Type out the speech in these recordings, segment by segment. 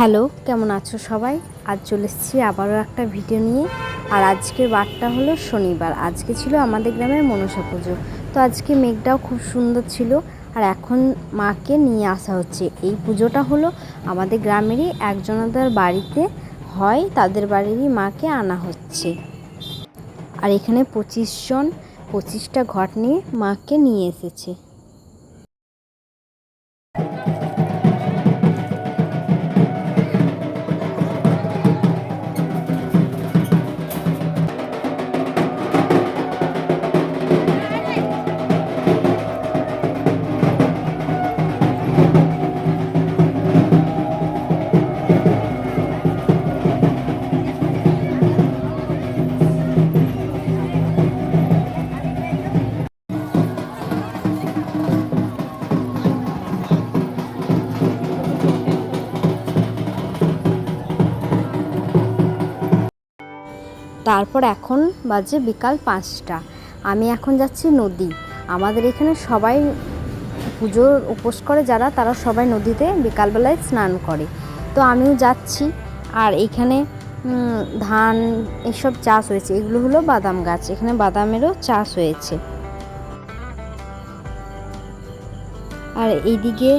Hello, কেমন আছো সবাই? আজ চলে এসেছি আবারও একটা ভিডিও নিয়ে। আর আজকের বারটা হলো শনিবার। আজকে ছিল আমাদের গ্রামের মনসা পুজো। তো আজকে মেঘটাও খুব সুন্দর ছিল। আর এখন মাকে নিয়ে আসা হচ্ছে। এই পুজোটা হলো আমাদের গ্রামেরই একজনাদের বাড়িতে হয়, তাদের বাড়িরই মাকে আনা হচ্ছে। আর এখানে পঁচিশ জন, পঁচিশটা ঘট নিয়ে মাকে নিয়ে এসেছে। তারপর এখন বাজে বিকাল পাঁচটা। আমি এখন যাচ্ছি নদী। আমাদের এখানে সবাই পুজোর উপোস করে যারা, তারা সবাই নদীতে বিকালবেলায় স্নান করে। তো আমিও যাচ্ছি। আর এইখানে ধান এসব চাষ হয়েছে। এগুলো হলো বাদাম গাছ। এখানে বাদামেরও চাষ হয়েছে। আর এইদিকে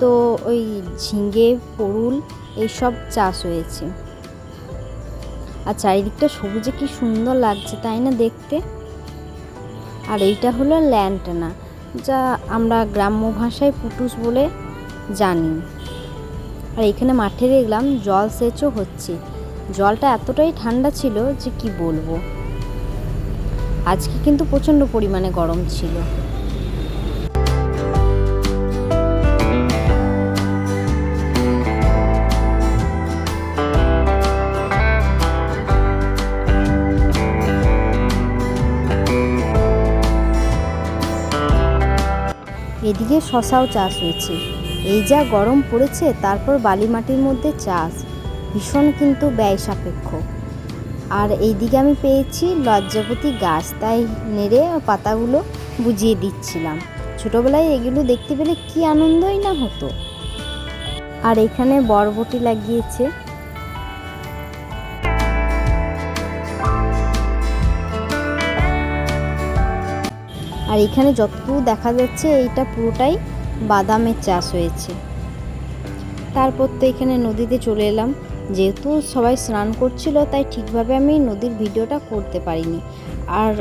তো ওই ঝিঙ্গে পরুল, এইসব চাষ হয়েছে। আর চারিদিকটা সবুজে কি সুন্দর লাগছে, তাই না দেখতে? আর এইটা হলো ল্যান্টানা যা আমরা গ্রাম্য ভাষায় পুটুস বলে জানি। আর এখানে মাঠে দেখলাম জল সেচও হচ্ছে। জলটা এতটাই ঠান্ডা ছিল যে কি বলব? আজকে কিন্তু প্রচণ্ড পরিমাণে গরম ছিল। এদিকে শশাও চাষ হয়েছে। এই যা গরম পড়েছে, তারপর বালি মাটির মধ্যে চাষ। ভীষণ কিন্তু ব্যয় সাপেক্ষ। আর এইদিকে আমি পেয়েছি লজ্জাপতি গাছ। তাই নেড়ে পাতাগুলো বুঝিয়ে দিচ্ছিলাম। ছোটোবেলায় এগুলো দেখতে পেলে কি আনন্দই না হতো। আর এখানে বরবটি লাগিয়েছে আর এখানে যতটুকু দেখা যাচ্ছে, এইটা পুরোটাই বাদামের চাষ হয়েছে। তারপর তো এখানে নদীতে চলে এলাম। যেহেতু সবাই স্নান করছিল, তাই ঠিকভাবে আমি নদীর ভিডিওটা করতে পারিনি। আর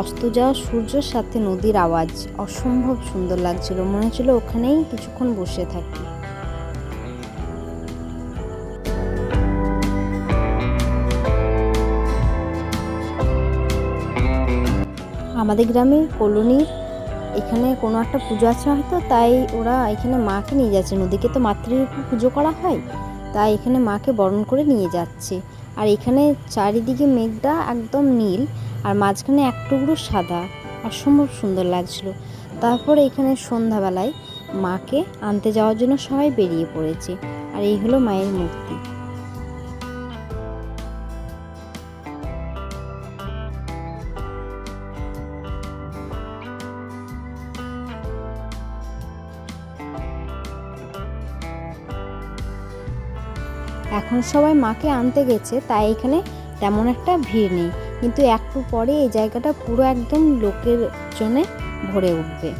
অস্ত যাওয়া সূর্যের সাথে নদীর আওয়াজ অসম্ভব সুন্দর লাগছিল। মনে হচ্ছিল ওখানেই কিছুক্ষণ বসে থাকি। আমাদের গ্রামে কলোনির এখানে কোনো একটা পুজো আছে হয়তো, তাই ওরা এখানে মাকে নিয়ে যাচ্ছে। নদীকে তো মাতৃ পুজো করা হয়, তাই এখানে মাকে বরণ করে নিয়ে যাচ্ছে। আর এখানে চারিদিকে মেঘটা একদম নীল, আর মাঝখানে এক টুকরো সাদা, অসম্ভব সুন্দর লাগছিল। তারপরে এখানে সন্ধ্যাবেলায় মাকে আনতে যাওয়ার জন্য সবাই বেরিয়ে পড়েছে, আর এই হলো মায়ের মূর্তি। এখন সবাই মাকে আনতে গেছে, তাই এখানে তেমন একটা ভিড় নেই। কিন্তু একটু পরে এই জায়গাটা পুরো একদম লোকের জন্যে ভরে উঠবে।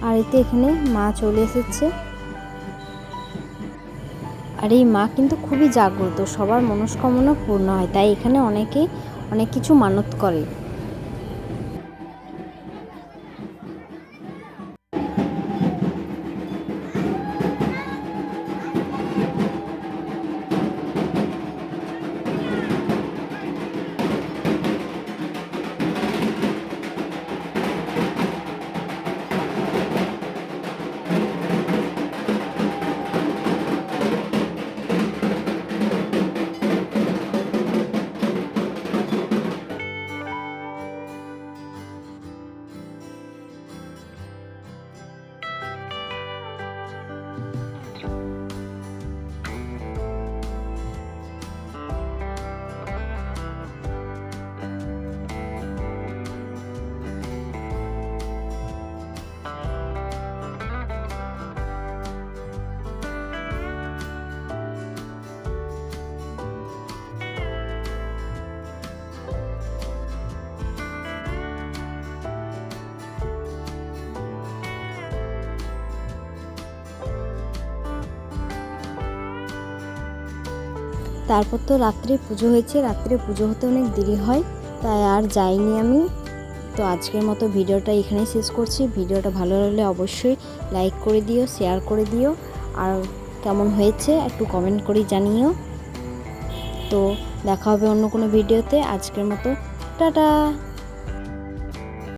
আর এতে এখানে মা চলে এসেছে। আর এই মা কিন্তু খুবই জাগ্রত, সবার মনস্কামনা পূর্ণ হয়, তাই এখানে অনেকেই অনেক কিছু মানত করে। তারপর তো রাত্রে পুজো হয়েছে, রাত্রে পুজো হতে অনেক দেরি হয়, তাই আর যাইনি আমি। তো আজকের মতো ভিডিওটা এখানেই শেষ করছি। ভিডিওটা ভালো লাগলে অবশ্যই লাইক করে দিও শেয়ার করে দিও। আর কেমন হয়েছে একটু কমেন্ট করে জানিও। তো দেখা হবে অন্য কোনো ভিডিওতে। আজকের মতো, টাটা!